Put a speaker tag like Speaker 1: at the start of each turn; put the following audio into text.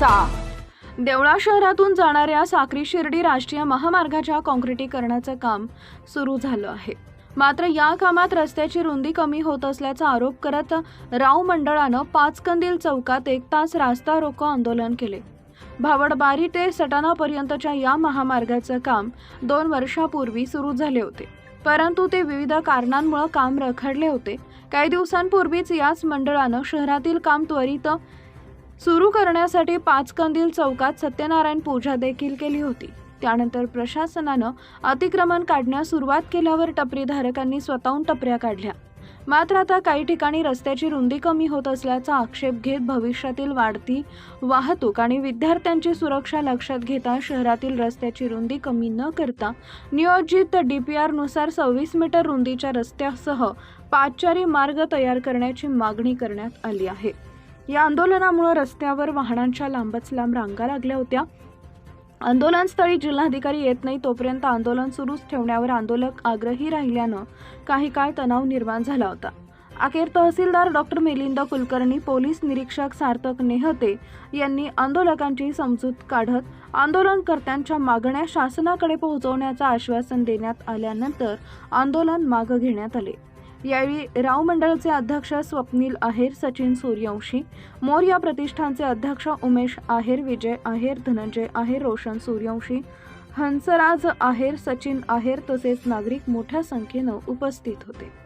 Speaker 1: चर्चेचा देवळा शहरातून जाणाऱ्या साक्री शिर्डी राष्ट्रीय महामार्गाच्या काँक्रिटीकरणाचं काम सुरू झालं आहे. मात्र या कामात रस्त्याची रुंदी कमी होत असल्याचा आरोप करत राव मंडळानं पाचकंदील चौकात एक तास रास्ता रोको आंदोलन केले. भावडबारी ते सटाणापर्यंतच्या या महामार्गाचं काम दोन वर्षापूर्वी सुरू झाले होते. परंतु ते विविध कारणांमुळे काम रखडले होते. काही दिवसांपूर्वीच याच मंडळानं शहरातील काम त्वरित सुरू करण्यासाठी पाचकंदील चौकात सत्यनारायण पूजा देखील केली होती. त्यानंतर प्रशासनानं अतिक्रमण काढण्यास सुरुवात केल्यावर टपरीधारकांनी स्वतःहून टपऱ्या काढल्या. मात्र आता काही ठिकाणी रस्त्याची रुंदी कमी होत असल्याचा आक्षेप घेत भविष्यातील वाढती वाहतूक आणि विद्यार्थ्यांची सुरक्षा लक्षात घेता शहरातील रस्त्याची रुंदी कमी न करता नियोजित डीपीआरनुसार सव्वीस मीटर रुंदीच्या रस्त्यासह पाचचारी मार्ग तयार करण्याची मागणी करण्यात आली आहे. या आंदोलनामुळे रस्त्यावर वाहनांच्या लांबच लांब रांगा लागल्या होत्या. आंदोलनस्थळी जिल्हाधिकारी येत नाही तोपर्यंत आंदोलन सुरूच ठेवण्यावर आंदोलक आग्रही राहिल्यानं काही काळ तणाव निर्माण झाला होता. अखेर तहसीलदार डॉक्टर मिलिंद कुलकर्णी पोलीस निरीक्षक सार्थक नेहते यांनी आंदोलकांची समजूत काढत आंदोलनकर्त्यांच्या मागण्या शासनाकडे पोहोचवण्याचं आश्वासन देण्यात आल्यानंतर आंदोलन मागं घेण्यात आले. यावेळी राव मंडळाचे अध्यक्ष स्वप्नील आहेर सचिन सूर्यवंशी मोर्या प्रतिष्ठानचे अध्यक्ष उमेश आहेर विजय आहेर धनंजय आहेर रोशन सूर्यवंशी हंसराज आहेर सचिन आहेर तसेच नागरिक मोठ्या संख्येनं उपस्थित होते.